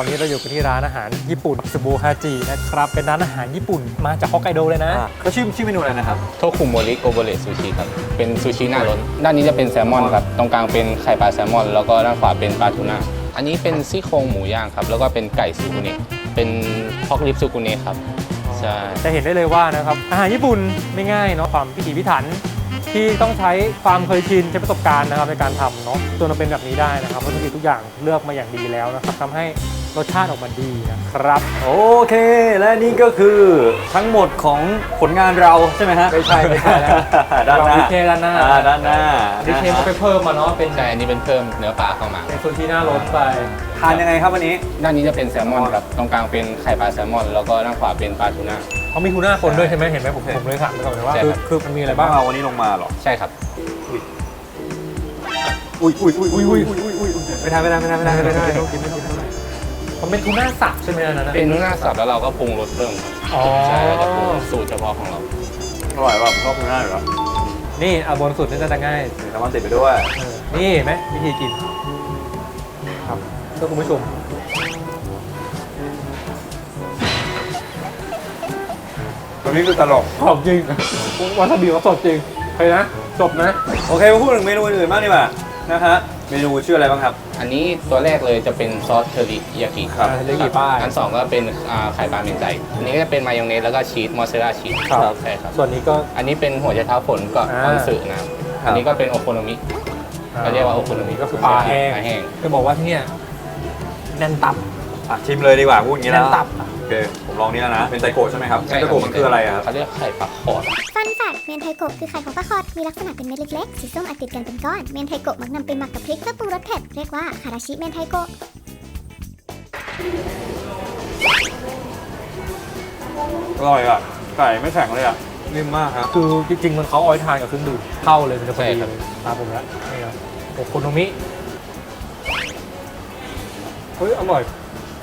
ตอนนี้เราอยู่กันที่ร้านอาหารญี่ปุ่นสบูฮาจินะครับ เป็นร้านอาหารญี่ปุ่นมาจากฮอกไกโดเลยนะอะก็ชื่อชื่อเมนูอะไรนะครับ โทคุโมริโกโบเรซูชิครับ เป็นซูชิหน้าร้นด้านนี้จะเป็นแซลมอนครับ ตรงกลางเป็นไข่ปลาแซลมอน แล้วก็ด้านขวาเป็นปลาทูน่า อันนี้เป็นซี่โครงหมูย่างครับ แล้วก็เป็นไก่ซูกุเนะเป็นพอกลิปซูกุเนะครับ ใช่ จะเห็นได้เลยว่านะครับอาหารญี่ปุ่นไม่ง่ายเนาะความพิถีพิถัน ที่ต้องใช้ความเคยชินใช้ประสบการณ์นะครับในการทำเนาะจนมาเป็นแบบนี้ได้นะครับวัตถุดิบทุกอย่างเลือกมาอย่างดีแล้วนะครับทำให้ รสชาติออกมาดีนะครับ โอเค และนี่ก็คือทั้งหมดของผลงานเราใช่ไหมฮะไม่ใช่ไม่ใช่แล้วด้านหน้าเราดิเทด้านหน้าอ่ด้านหน้าดิเทเขาไปเพิ่มมาเนาะเป็นใช่อันนี้เป็นเพิ่มเนื้อปลาเข้ามาเป็นส่วนที่หน้าล้นไปทานยังไงครับวันนี้ ด้านนี้จะเป็นแซลมอนครับตรงกลางเป็นไข่ปลาแซลมอน แล้วก็ด้านขวาเป็นปลาทูน่าเขามีทูน่าคนด้วยใช่ไหมเห็นไหมผมผมเลยถามไปก่อนเลยว่าใช่คือครับคือมันมีอะไรบ้าบ้างงเอาวันนี้ลงมาเหรอใช่ครับอุ้ยอุ้ยอุ้ยอุ้ยอุ้ยอุ้ยอุ้ยไม่ทานไม่ทานไม่ทานไม่ทานไม่ทานต้องกินไม่ต้องกิน มันเป็นทูน่าสับใช่ไหมอันนั้นนะเป็นทูน่าสับแล้วเราก็ปรุงรสเพิ่มอ๋อ ใช่เราจะปรุงสูตรเฉพาะของเรา อร่อยว่ะผมชอบคุณน่าอยู่แล้วนี่เอาบนสุดนี่จะง่ายมีแซลมอนติดไปด้วยเออนี่เห็นไหมวิธีกินครับเพื่อคุณผู้ชม ตัวนี้คือตลกขอบจริง วาซาบิเขาสดจริงไปนะ จบนะ โอเคมาพูดถึงเมนูอื่นๆบ้างดีกว่านะฮะ เมนูชื่ออะไรบ้างครับ อันนี้ตัวแรกเลยจะเป็นซอสเทอริยากิครับอ่าเรียกกี่ป้าย อันสองก็เป็นอ่าไข่ปลาเมนไจอันนี้ก็จะเป็นมายองเนสแล้วก็ชีสมอสซาเรลล่าชีสครับใช่ครับ ส่วนนี้ก็ อันนี้เป็นหัวใจเท้าฝนก็อ่าออนสึนะครับครับอันนี้ก็เป็นโอโคโนมิก็เรียกว่าโอโคโนมิก็คือปลาแห้งปลาแห้ง จะบอกว่าที่เนี่ยแน่นตับอะชิมเลยดีกว่าพูดอย่างนี้แน่แล้วนตับโอ เค ผมลองนี่แล้วนะ เป็นไตโกะใช่ไหมครับไตโกะมันคืออะไรอะครับเขาเรียกไข่ปลาคอดฟันแฟกเมนไทโกะคือไข่ของปลาคอดมีลักษณะเป็นเม็ดเล็กๆสีส้มอาจติดกันเป็นก้อนเมนไทโกะมักนำไปหมักกับพริกเพื่อปรุงรสเผ็ดเรียกว่าคาราชิเมนไทโกะอร่อยอะไก่ไม่แข็งเลยอะนิ่มมากครับ คือจริงๆ มันเขาเอาไว้ทานกับเครื่องดื่มเข้าเลยมันจะพอดีเลยตามผมแล้วนี่ครับโอโคโนมิเฮ้ยอร่อย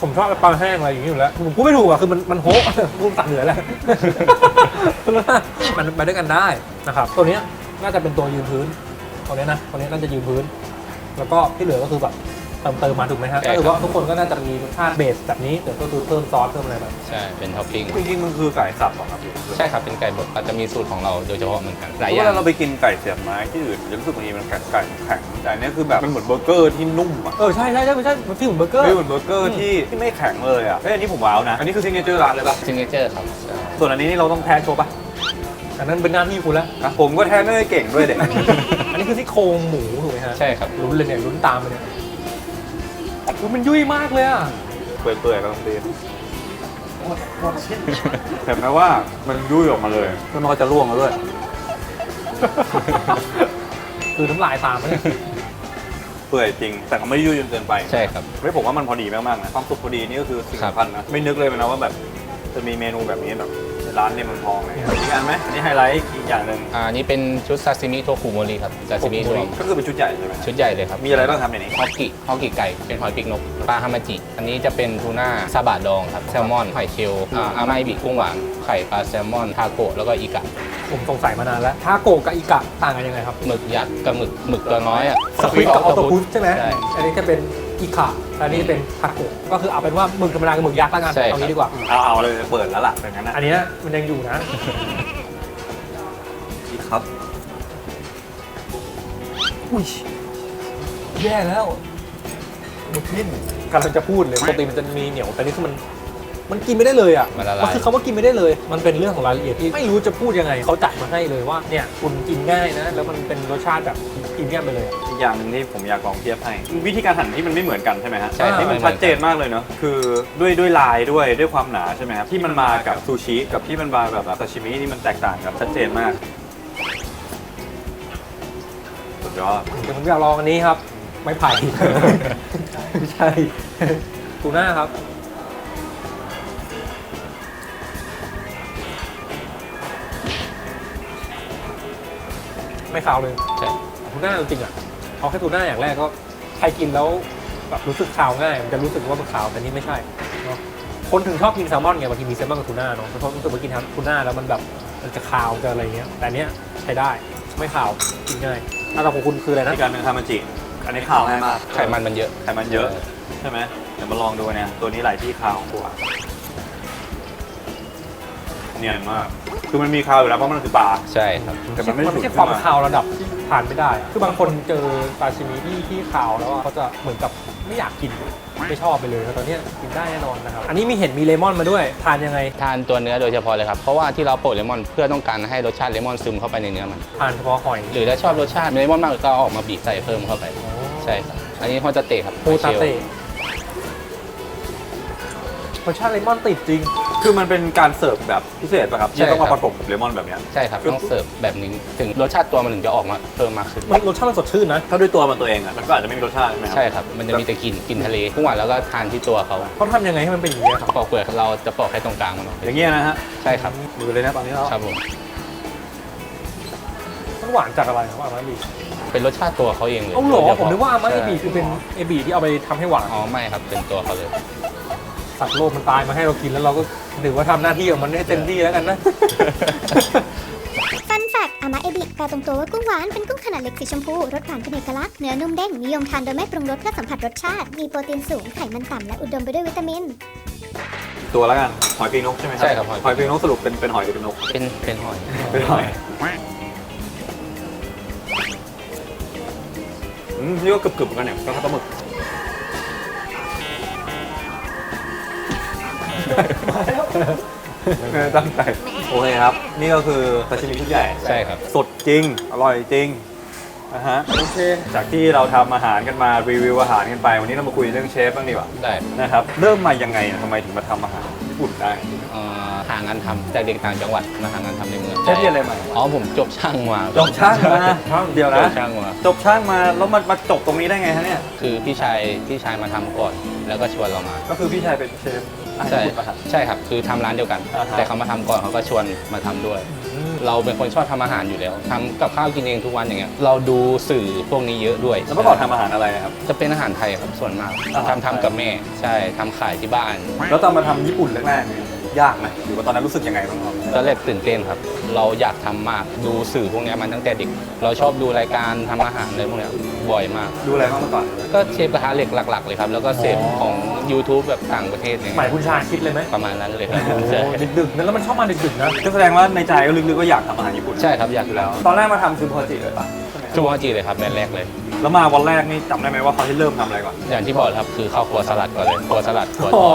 ผมชอบปลาแห้งอะไรอย่างนี้อยู่แล้วผมพูดไม่ถูกอะคือมันมันโฮะพูดตัดเหนือแหละมันไปด้วยกันได้นะครับตัวนี้น่าจะเป็นตัวยืนพื้นตัวนี้นะตัวนี้น่าจะยืนพื้น แล้วก็ที่เหลือก็คือแบบ เติมเติมมาถูกไหมฮะใช่ก็ครับคือว่าทุกคนก็น่าจะมีรสชาติเบสแบบนี้แต่ก็คือเพิ่มซอสเพิ่มอะไรไปใช่เป็นท็อปปิ้งจริงๆมันคือไก่สับเหรอครับพี่ใช่ครับเป็นไก่บดอาจจะมีสูตรของเราโดยเฉพาะเหมือนกันหลายอเวย่างลาเราไปกินไก่เสียบไม้ที่อื่นจะรู้สึกบางทีมันไก่ไก่แข็งแต่อันเนี้ยคือแบบมันเหมือนเบอร์เกอร์ที่นุ่มอะเออใช่ใช่ใช่ไม่ใช่มันฟีลเหมือนเบอร์เกอร์ ไม่เหมือนเบอร์เกอร์ที่ที่ไม่แข็งเลยอะเฮ้ยอันนี้ผมว้าวนะ อันนี้คือซิงเกิลเจอร์ร้านเลยป่ะซิงเกิลครับใช่ส่วนอันนี้นี่เราต้องแท้โชว์ป่ะอันนั้นเป็นหน้าที่คุณแล้วอะผมก็แท้ไม่ได้เก่งด้วยเด็ก อันนี้คือซี่โครงหมูถูกไหมฮะใช่ครับลุ้นเลยเนี่ยลุ้นตามเลยเนี่ย อุ๊ยมันยุ่ยมากเลยอะเปื่อยๆกำลังดีแต่แม้ว่ามันยุ่ยออกมาเลยแล้วมันก็จะร่วงแล้วด้วย คือน้ำลายตามมาเนี่ยเปื่อยจริง แต่ก็ไม่ได้ยุ่ยจนเกินไปใช่ครับ ไม่ผมว่ามันพอดีมากๆนะความสุกพอดีนี่ก็คือสิ่งครับสำคัญนะ ไม่นึกเลยนะว่าแบบจะมีเมนูแบบนี้แบบใน ร้านเนี่ยมันทองเลยอีกอันไหมอันนี้ไฮไลท์อีกอย่างหนึ่งอ่าอันนี้เป็นชุดซาซิมิโทคุโมริครับซาซิมิรวมก็คือเป็นชุดใหญ่ใช่ไหมชุดใหญ่เลยครับมีอะไรบ้างครับในนี้ฮอกกิฮอกกิไก่เป็นหอยปีกนกปลาฮามาจิ อันนี้จะเป็นทูน่าซาบะดองครับแซลมอนหอยเชลล์อ่าอาไมบิกุ้งหวานไข่ปลาแซลมอนทาโกะแล้วก็อีกะผมสงสัยมานานแล้วทาโกะกับอิกะต่างกันยังไงครับหมึกยักษ์กับหมึกหมึกตัวน้อยอะสควิดกับออโตพุสใช่ไหมใช่อันนี้จะเป็น อิกะอันนี้เป็นทาโกะก็คือเอาเป็นว่าหมึกธรรมดากับหมึกยักษ์ละกันใช่ครับ เอางี้ดีกว่า เอาเอาเลยเปิดแล้วล่ะเป็นงั้นนะอันเนี้ยมันยังอยู่นะอีกครับอุ้ยแย่แล้วมันขึ้นกำลังจะพูดเลยปกติมันจะมีเหนียวแต่นี่คือมัน มันกินไม่ได้เลยอะมันละลายมันคือคำว่ากินไม่ได้เลย มันเป็นเรื่องของรายละเอียดที่ไม่รู้จะพูดยังไงเขาจัดมาให้เลยว่าเนี่ยคุณกินง่ายนะ แล้วมันเป็นรสชาติแบบกินง่ายไปเลยอะอีกอย่างหนึ่งที่ผมอยากลองเทียบให้ วิธีการหั่นที่มันไม่เหมือนกันใช่ไหมฮะใช่นี่มันชัดเจนมากเลยเนาะคือด้วยด้วยลายด้วยด้วยความหนาใช่ไหมครับที่มันมากับซูชิกับที่มันมาแบบซาชิมินี่มันแตกต่างกันชัดเจนมากสุดยอดเดี๋ยวผมอยากลองอันนี้ครับ ไม่ไผ่ ไม่ใช่ทูน่าครับ ไม่ขาวเลยใช่ทูน่าจริงๆอะเอาแค่ทูน่าอย่างแรกก็ใครกินแล้วแบบรู้สึกขาวง่าย มันจะรู้สึกว่ามันขาวแต่นี่ไม่ใช่เนาะคนถึงชอบกินแซลมอนไงบางทีมีแซลมอนกับทูน่าเนาะเพราะรู้สึกว่ากินทั้งทูน่าแล้วมันแบบมันจะขาวจะอะไรเงี้ยแต่เนี้ยใช้ได้ไม่ขาวกินง่ายอันดับของคุณคืออะไรนะที่การเป็นทามาจิ อันนี้ข่าวให้มากไขมันมันเยอะ ไขมันเยอะ ใช่ไหมเดี๋ยวมาลองดูเนี่ยตัวนี้ไหลที่คาวกว่า เนียนมาก คือมันมีคาวอยู่แล้วเพราะมันคือปลา ใช่ครับ แต่มันไม่มันไม่ฉุใช่ดความขึ้นมาคาวระดับที่ทานไม่ได้อะคือบางคนเจอซาชิมิที่ที่คาวแล้วอะเขาจะเหมือนกับไม่อยากกินไม่ชอบไปเลยแต่ตอนเนี้ยกินได้แน่นอนนะครับ อันนี้มีเห็นมีเลมอนมาด้วย ทานยังไง ทานตัวเนื้อโดยเฉพาะเลยครับ เพราะว่าที่เราโปะเลมอนเพื่อต้องการให้รสชาติเลมอนซึมเข้าไปในเนื้อมัน ทานเฉพาะหอยหรือถ้าชอบรสชาติเลมอนมากก็เอาออกมาบีบใส่เพิ่มเข้าไป ใช่ครับอันนี้ฮอตาเตะครับโฮตาเตะรสชาติเลมอนติดจริง คือมันเป็นการเสิร์ฟแบบพิเศษป่ะครับที่ต้องมาประกบกับเลมอนแบบเนี้ยใช่ครับต้องเสิร์ฟแบบนี้ถึงรสชาติตัวมันถึงจะออกมาเพิ่มมากขึ้นมันรสชาติมันสดชื่นนะถ้าด้วยตัวมันตัวเองอะมันก็อาจจะไม่มีรสชาติใช่ไหมครัใช่ครับมันจะมีแต่กลิ่นกลิ่นทะเลทุกวันแล้วก็ทานที่ตัวเขาเขาทำยังไงให้มันเป็นอย่างนี้ยครับปอกเปลือกเราจะปอกแค่ตรงกลางมันออกอย่างเงี้ยนะฮะใช่ครับมือเลยนะตอนนี้เราครับผมมันหวานจากอะไรครับอามาเอบีเป็นรสชาติตัวเขาเองเลยเอาเหรอโดยฉผมพะนึกว่าอามาเอบีใช่คือเป็นเอบีที่เอาไปทำให้หวานอ๋อไม่ครับเป็นตัวเขาเลยสัตว์โลกมันตายมาให้เรากินแล้วเราก็ ถือว่าทำหน้าที่ของมันให้เต็มที่แล้วกันนะ ฟันแฟกอามาเอบิแปลตรงตัวว่ากุ้งหวานเป็นกุ้งขนาดเล็กสีชมพูรสหวานเป็นเอกลักษณ์เนื้อนุ่มเด้งนิยมทานโดยไม่ปรุงรสเพื่อสัมผัสรสชาติ มีโปรตีนสูงไขมันต่ำและอุดมไปด้วยวิตามิน ตัวแล้วกันหอยปีกนกใช่ไหมใช่ครับหอย หอยปีกนกสรุปเป็นเป็นหอยหรือเป็นนกเป็นเป็นหอย เป็นหอยอืมนี่ก็กรึบๆเหมือนกันเนี่ยก็ปลาหมึก เออตั้งใจโอเคครับ นี่ก็คือซาชิมิชุดใหญ่ ใช่ครับ สดจริง อร่อยจริงนะฮะ โอเค จากที่เราทำอาหารกันมารีวิวอาหารกันไป วันนี้เรามาคุยเรื่องเชฟบ้างดีกว่าได้นะครับ เริ่มมายังไงอะทำไมถึงมาทำอาหารญี่ปุ่นได้ เอ่อหางานทำจากเด็กต่างจังหวัดมาหางานทำในเมืองเชฟเรียนอะไรมา อ๋อผมจบช่างมาจบช่างมาเดียวจนะ บช่างมาจบช่างมาแล้วมามาจบตรงนี้ได้ไงฮะเนี่ย คือพี่ชายพี่ชายมาทำก่อน แล้วก็ชวนเรามา ก็คือพี่ชายเป็นเชฟอาหาร ใช่ญี่ปุ่นปะฮะใช่ครับ คือทำร้านเดียวกัน อ่าฮะ แต่เขามาทำก่อนเขาก็ชวนมาทำด้วยเราเป็นคนชอบทำอาหารอยู่แล้วทำกับข้าวกินเองทุกวันอย่างเงี้ยเราดูสื่อพวกนี้เยอะด้วยแล้วเมื่อก่อนทำอาหารอะไรครับ จะเป็นอาหารไทยครับส่วนมากอาหารทำไทยทำกับแม่ ใช่ทำขายที่บ้าน แล้วตอนมาทำญี่ปุ่นแรกๆเนี่ย ยากไหมหรือว่าตอนนั้นรู้สึกยังไงบ้างครับตอนแรกตื่นเต้นครับ เราอยากทำมากดูสื่อพวกเนี้ยมาตั้งแต่เด็ก เราชอบดูรายการทำอาหารอะไรพวกเนี้ยบ่อยมาก ดูอะไรบ้างเมื่อก่อน ก็เชฟกระทะเหล็กหลัก ๆ เลยครับ แล้วก็เสพของ YouTube แบบต่างประเทศเนี่ยหมายคุณชาคิดเลยไหมประมาณนั้นเลยครับโอ้ใช่ดึกๆนั้นแล้วมันชอบมาดึกๆนะ ก็แสดงว่าในใจก็ลึกๆก็อยากทำอาหารญี่ปุ่นใช่ครับอยากอยู่แล้ว ตอนแรกมาทำซูโพจิเลยปะใช่ไหมครับจูฮาจิเลยครับแรกๆเลย แล้วมาวันแรกนี่จำได้ไหมว่าเขาให้เริ่มทำอะไรก่อนอย่างที่บอกครับคือข้าวครัวสลัดก่อนเลยครัวสลัดครัวอ๋อ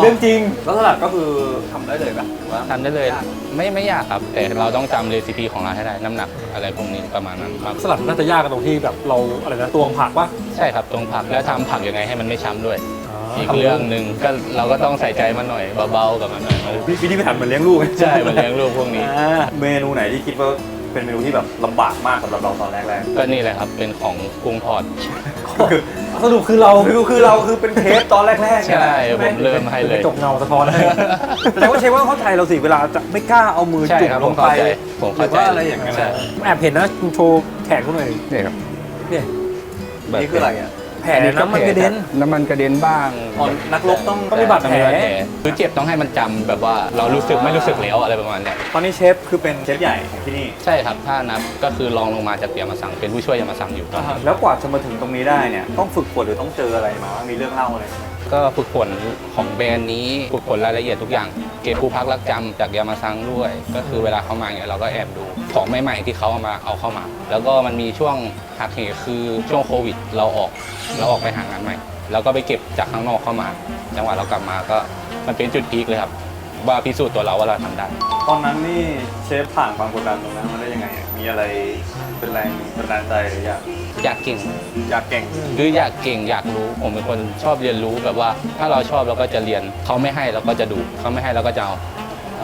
เรื่องจริงแล้วสลัดก็คือทำได้เลยปะหรือว่าทำได้เลยไม่ไม่ยากครับ แต่เราต้องจำเรซิปีของเราให้ได้น้ำหนักอะไรพวกนี้ประมาณนั้นครับสลัดน่าจะยากกันตรงที่แบบเราอะไรนะตวงผักปะใช่ครับตรงผักแล้วทำผักยังไงให้มันไม่ช้ำด้วยอีกเรื่องหนึ่งก็เราก็ต้องใส่ใจมันหน่อยเบาๆกับมันหน่อยพี่พี่ที่ไปหันเหมือนเลี้ยงลูกใช่มันเลี้ยงลูกพวกนี้อ่าเมนูไหนที่คิดว่า เป็นเมนูที่แบบลำบากมากสำหรับเราตอนแรกก็นี่แหละครับ เป็นของกุ้งทอดๆคือสรุปคือเราคือคือเราคือเป็นเทปตอนแรกๆใช่ไหผมเริ่มให้เลยจกเงาสะท้อนให้แต่ว่าเชฟว่าเข้าใจเราสิเวลาจะไม่กล้าเอามือใช่จุ่มครับลงไปผมหรืเข้าอใจว่าอะไรอย่างเงี้ยใช่แอบเห็นนะคุณโชว์แขนคุณหน่อยนี่ครับเนี่ย นี่คืออะไรอะ แผลน้ำมันกระเด็น น้ำมันกระเด็นบ้างอ๋อนักรบต้องต้องมีบาดแผลคือเจ็บต้องให้มันจำแบบว่าเรารู้สึกไม่รู้สึกแล้วอะไรประมาณเนี้ยตอนนี้เชฟคือเป็นเชฟใหญ่ของที่นี่ ใช่ครับถ้านับก็คือรองลงมาจากเตียมาสั่งเป็นผู้ช่วยยามาสั่งอยู่ครับแล้วกว่าจะมาถึงตรงนี้ได้เนี่ย ต้องฝึกฝนหรือต้องเจออะไรมาบ้างมีเรื่องเล่าอะไรไหม ก็ฝึกฝนของแบรนด์นี้ฝึกฝนรายละเอียดทุกอย่าง เก็บผู้พักรักจำจากยามาซังด้วย ก็คือเวลาเขามาเนี่ยเราก็แอบดูของใหม่ๆที่เขาเอามาเอาเข้ามา แล้วก็มันมีช่วงหักเหคือช่วงโควิด เราออกเราออกไปหางานใหม่แล้วก็ไปเก็บจากข้างนอกเข้ามา จังหวะเรากลับมาก็มันเป็นจุดพีคเลยครับ ว่าพิสูจน์ตัวเราว่าเราทำได้ ตอนนั้นนี่เชฟผ่านความกดดันตรงนั้นมาได้ยัง มีอะไรเป็นแรงบันดาลใจหรืออยากอยากเก่ง อยากเก่งคืออยากเก่งอยากรู้ผมเป็นคนชอบเรียนรู้แบบว่า ถ้าเราชอบเราก็จะเรียนเขาไม่ให้เราก็จะดูเขาไม่ให้เราก็จะเอา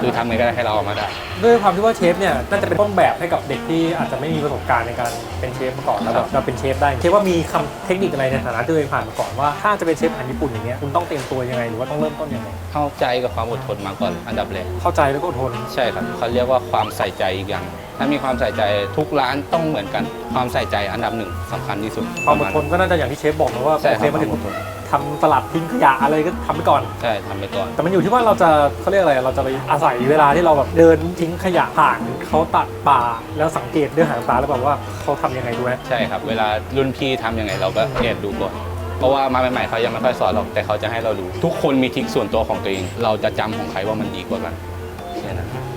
คือทำไงก็ได้ให้เราออกมาได้ ด้วยความที่ว่าเชฟเนี่ยน่าจะเป็นต้นแบบให้กับเด็กที่อาจจะไม่มีประสบการณ์ในการเป็นเชฟมาก่อนแล้วแบบเราเป็นเชฟได้เชฟว่ามีคำเทคนิคอะไรในฐานะที่ตัวเองผ่านมาก่อนว่าถ้าจะเป็นเชฟอาหารญี่ปุ่นอย่างเงี้ยคุณต้องเตรียมตัวยังไงหรือว่าต้องเริ่มต้นยังไงเข้าใจกับความอดทนมาก่อนอันดับแรกเข้าใจแล้วก็อดทน ใช่ครับเขาเรียกว่าความใส่ใจอีกอย่าง ถ้ามีความใส่ใจทุกร้านต้องเหมือนกัน ความใส่ใจอันดับหนึ่งสำคัญที่สุดความอดทนก็น่าจะอย่างที่เชฟบอกนะว่าใช่โอคเครับมาถึงความอดทนทำสลัดทิ้งขยะอะไรก็ทำไปก่อน ใช่ทำไปก่อน แต่มันอยู่ที่ว่าเราจะเขาเรียกอะไร เราจะไปอาศัยเวลาที่เราแบบเดินทิ้งขยะผ่านเขาตัดป่าแล้วสังเกตด้วยหางตาแล้วแบบว่าเขาทำยังไงดูไหมใช่ครับ เวลารุ่นพี่ทำยังไงเราก็แอบดูก่อน เพราะว่ามาใหม่ๆเขายังไม่ค่อยสอนหรอกแต่เขาจะให้เราดู ทุกคนมีทริคส่วนตัวของตัวเอง เราจะจำของใครว่ามันดีกว่ากันแ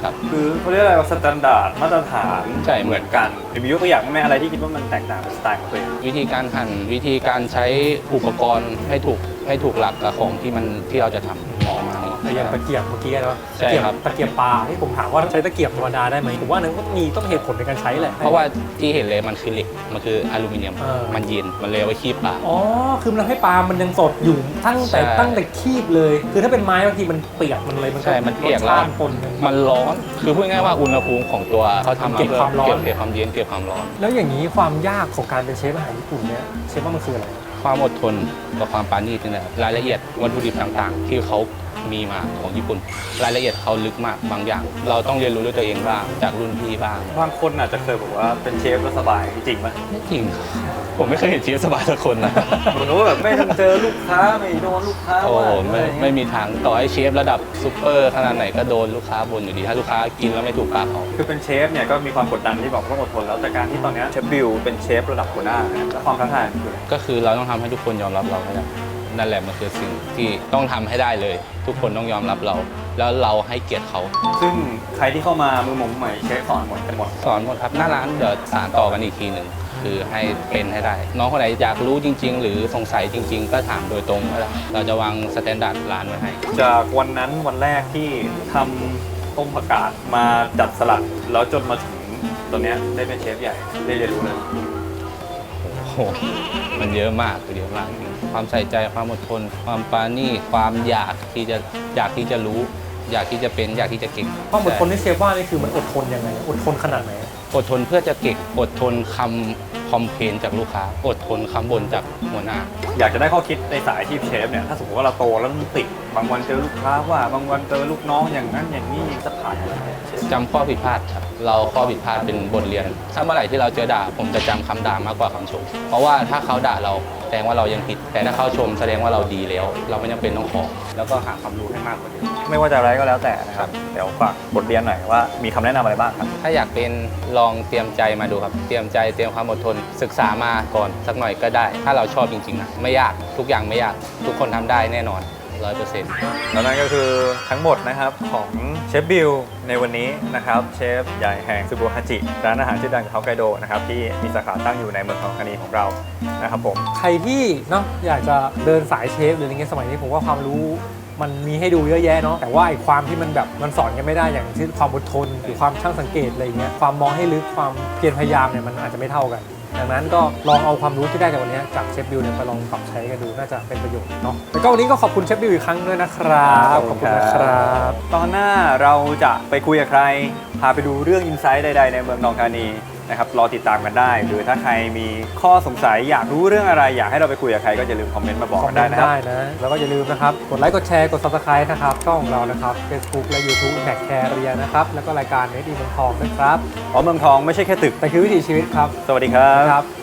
ค่นั้นครับคือเขาเรียกอะไรว่าสแตนดาร์ดมาตรฐานใช่เหมือนกันมียกตัวอย่างไหมอะไรที่คิดว่ามันแตกต่างเป็นสไตล์ของตัวเองวิธีการหั่นวิธีการใช้อุปกรณ์ให้ถูกให้ถูกหลักกับของที่มันที่เราจะทำออกมาไอ้อย่างตะเกียบเมื่อกี้นะใช่ครับตะเกียบปลาที่ผมถามว่าใช้ตะเกียบธรรมดาได้ไหมผมว่านั้นก็มีต้องเหตุผลในการใช้แหละเพราะว่าที่เห็นเลยมันคือเหล็ก มันคืออลูมิเนียมเออมันเย็นมันเลยเอาไว้คีบปลา อ๋อ คือมันทำให้ปลามันยังสดอยู่ตั้งแต่ใช่ตั้งแต่คีบเลย คือถ้าเป็นไม้บางทีมันเปียกมันเลยมันก็ใช่มันเปียกรสแล้วชาติปนกัน มันร้อน คือพูดง่ายๆว่าอุณหภูมิของตัวเขาทำมาเก็บพื่อความร้อน เก็บเก็บความเย็นเก็บความร้อน แล้วอย่างนี้ความยากของการเป็นเชฟอาหารญี่ปุ่นเนี่ยเชฟว่ามันคืออะไร ความอดทนกับความปราณีตนี่แหละรายละเอียดวัตถุดิบต่างๆ ที่เขา มีมาของญี่ปุ่น รายละเอียดเขาลึกมากบางอย่าง เราต้องเรียนรู้ด้วยตัวเองบ้างจากรุ่นพี่บ้างบางคนอาจจะเคยบอกว่าเป็นเชฟแล้วสบายจริงไหมไม่จริงครับผมไม่เคยเห็นเชฟสบายสักคนนะเหมือนว่าแบบไม่ต้องเจอลูกค้าไม่โดนลูกค้าโอ้ว่าไม่ไม่มีทางต่อให้เชฟระดับซูเปอร์ขนาดไหนก็โดนลูกค้าบ่นอยู่ดีถ้าลูกค้ากินแล้วไม่ถูกปากเขาคือเป็นเชฟเนี่ยก็มีความกดดันที่บอกต้องอดทนแล้วแต่การที่ตอนเนี้ยเชฟบิวเป็นเชฟระดับหัวหน้าเนี่ยแล้วความท้าทายคืออะไรก็คือเราต้องทำให้ทุกคนยอมรับเราให้ได้ นั่นแหละมันคือสิ่งที่ต้องทำให้ได้เลย ทุกคนต้องยอมรับเรา แล้วเราให้เกียรติเขา ซึ่งใครที่เข้ามามือหมงใหม่เชฟสอนหมดกันหมดสอนหมดครับหน้าร้านเดี๋ยวสานต่อกันอีกทีหนึ่งคือให้เป็นให้ได้ น้องคนไหนอยากรู้จริง ๆ หรือสงสัยจริง ๆ ก็ถามโดยตรงก็ได้เราจะวางสแตนดาร์ดร้านไว้ให้ จากวันนั้นวันแรกที่ทำต้มผักกาดมาจัดสลัดแล้วจนมาถึงตอนเนี้ยได้เป็นเชฟใหญ่ได้เรียนรู้เลยโอ้โหมันเยอะมากเยอะมากจริง ความใส่ใจความอดทน ความปราณีตความอยากที่จะอยากที่จะรู้ อยากที่จะเป็นอยากที่จะเก่งความอดทนที่เชฟว่านี่คือมันอดทนยังไง อดทนขนาดไหน อดทนเพื่อจะเก่งอดทนคำคอมเพลนจากลูกค้า อดทนคำบ่นจากหัวหน้า อยากจะได้ข้อคิดในสายอาชีพเชฟเนี่ย ถ้าสมมติว่าเราโตแล้วต้องติด บางวันเจอลูกค้าว่า บางวันเจอลูกน้องอย่างนั้นอย่างนี้ยิงสะพานอะไรเนี่ยเชฟจำข้อผิดพลาดครับ เราข้อผิดพลาดเป็นบทเรียน ถ้าเมื่อไหร่ที่เราเจอด่า ผมจะจำคำด่ามากกว่าคำชม เพราะว่าถ้าเขาด่าเราแส ดงว่าเรายังผิด แต่ถ้าเขาชมแสดงว่าเราดีแล้ว เราไม่จำเป็นต้องขอ แล้วก็หาความรู้ให้มากกว่าเดิม ไม่ว่าจะอะไรก็แล้วแต่นะครับ เดี๋ยวฝากบทเรียนหน่อยว่ามีคำแนะนำอะไรบ้างครับ ถ้าอยากเป็นลองเตรียมใจมาดูครับ เตรียมใจเตรียมความอดทน ศึกษามาก่อนสักหน่อยก็ได้ ถ้าเราชอบจริงๆนะไม่ยากทุกอย่างไม่ยากทุกคนทำได้แน่นอน ร้อยเปอร์เซ็นต์แล้วนั่นก็คือทั้งหมดนะครับของเชฟบิลในวันนี้นะครับเชฟใหญ่แห่งซูโบฮาจิร้านอาหารชื่อดังของฮอกไกโดนะครับที่มีสาขาตั้งอยู่ในเมืองทองธานีของเรานะครับผม ใครที่เนาะอยากจะเดินสายเชฟหรืออะไรเงี้ยสมัยนี้ผมว่าความรู้มันมีให้ดูเยอะแยะเนาะแต่ว่าไอ้ความที่มันแบบมันสอนกันไม่ได้อย่างเช่นความอดทนหรือความช่างสังเกตอะไรเงี้ยความมองให้ลึกความเพียรพยายามเนี่ยมันอาจจะไม่เท่ากัน ดังนั้นก็ลองเอาความรู้ที่ได้จากวันนี้จากเชฟบิวเนี่ยไปลองปรับใช้กันดูน่าจะเป็นประโยชน์เนาะแล้วก็วันนี้ก็ขอบคุณเชฟบิวอีกครั้งด้วยนะครับขอบคุณนะครับ ตอนหน้าเราจะไปคุยกับใคร พาไปดูเรื่องอินไซต์ใด ๆ ในเมืองทองธานีนะครับรอติดตามกันได้ หรือถ้าใครมีข้อสงสัยอยากรู้เรื่องอะไร อยากให้เราไปคุยกับใครก็อย่าลืมคอมเมนต์มาบอกคอมกันเมได้นต์นะครับ ได้นะ แล้วก็อย่าลืมนะครับ กดไลค์กดแชร์กด subscribe นะครับช่องของเรานะครับ Facebook และ YouTube แท็กแคเรียนะครับแล้วก็รายการเนดีเมืองทองนะครับเพราะเมืองทองไม่ใช่แค่ตึก แต่คือวิถีชีวิตครับ สวัสดีครับ ครับ